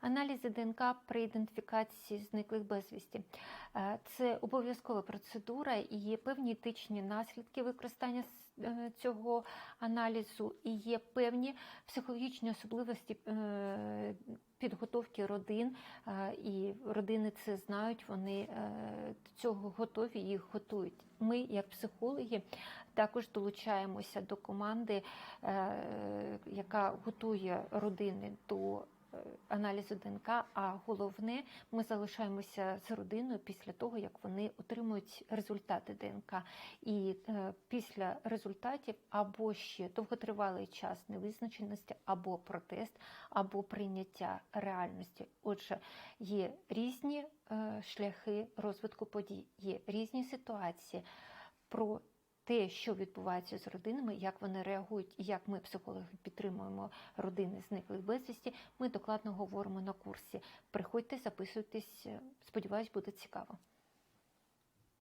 Аналізи ДНК при ідентифікації зниклих безвісті. Е, Це обов'язкова процедура і є певні етичні наслідки використання е, цього аналізу, і є певні психологічні особливості е, підготовки родин, і родини це знають, вони до цього готові, їх готують. Ми, як психологи, також долучаємося до команди, яка готує родини до аналізу ДНК. А головне, ми залишаємося з родиною після того, як вони отримують результати ДНК. І е, після результатів або ще довготривалий час невизначеності, або протест, або прийняття реальності. Отже, є різні е, шляхи розвитку подій, є різні ситуації. Про те, що відбувається з родинами, як вони реагують, і як ми, психологи, підтримуємо родини зниклих безвісті, ми докладно говоримо на курсі. Приходьте, записуйтесь. Сподіваюсь, буде цікаво.